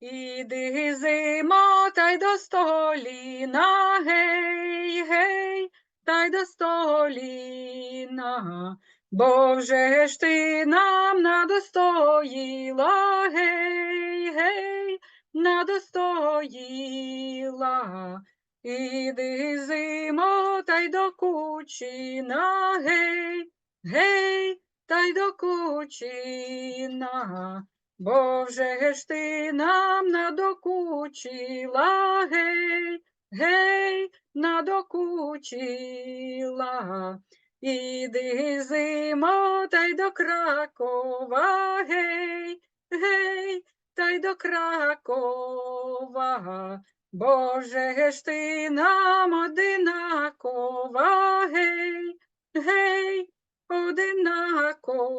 Іди зимо, та й до століна, гей, гей, та й до століна, бо вже ж ти нам надостоїла, гей, гей, надостоїла. Іди зимо, та й до кучина, гей, гей, та й до кучина. Бо вже ж ти нам надокучила, гей, гей, надокучила. Іди зимо, та й до Кракова, гей, гей, та й до Кракова. Боже ж ти нам одинакова, гей, гей, одинакова.